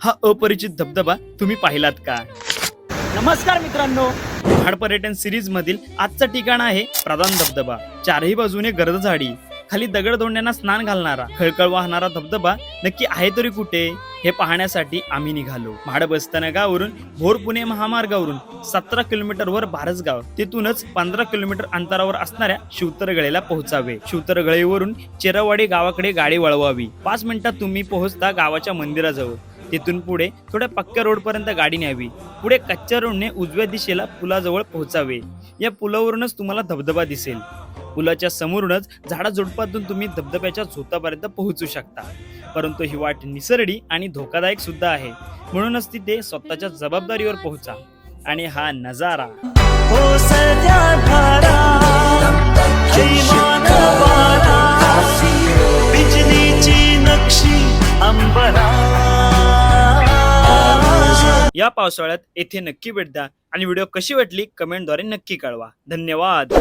हा अपरिचित धबधबा तुम्ही पाहिलात का? नमस्कार मित्रांनो. महाड पर्यटन सिरीज मधील आजचं ठिकाण आहे प्रधान धबधबा. चारही बाजूने गर्द झाडी खाली दगड दोंड्यांना स्नान घालणारा खळखळ वाहणारा धबधबा नक्की आहे तरी कुठे? हे पाहण्यासाठी आम्ही निघालो. महाड बसस्थानकावरून भोर पुणे महामार्गावरून सतरा किलोमीटरवर भारसगाव. तिथूनच पंधरा किलोमीटर अंतरावर असणाऱ्या शिवतरगळेला पोहोचावे. शिवतरगळेवरून चिरवाडी गावाकडे गाडी वळवावी. पाच मिनिटात तुम्ही पोहोचता गावाच्या मंदिराजवळ. तिथून पुढे थोड्या पक्क्या रोड पर्यंत गाडी न्यावी. पुढे कच्च्या रोडने उजव्या दिशेला पुलाजवळ पोहोचावे. या पुलावरूनच तुम्हाला धबधबा दिसेल. पुलाच्या समोरूनच झाडाझुडपातून तुम्ही धबधब्याच्या झोतापर्यंत पोहोचू शकता. परंतु ही वाट निसरडी आणि धोकादायक सुद्धा आहे. म्हणूनच तिथे स्वतःच्या जबाबदारीवर पोहोचा आणि हा नजारा. हो या पावसाळ्यात येथे नक्की भेट द्या आणि व्हिडिओ कशी वाटली कमेंटद्वारे नक्की कळवा. धन्यवाद.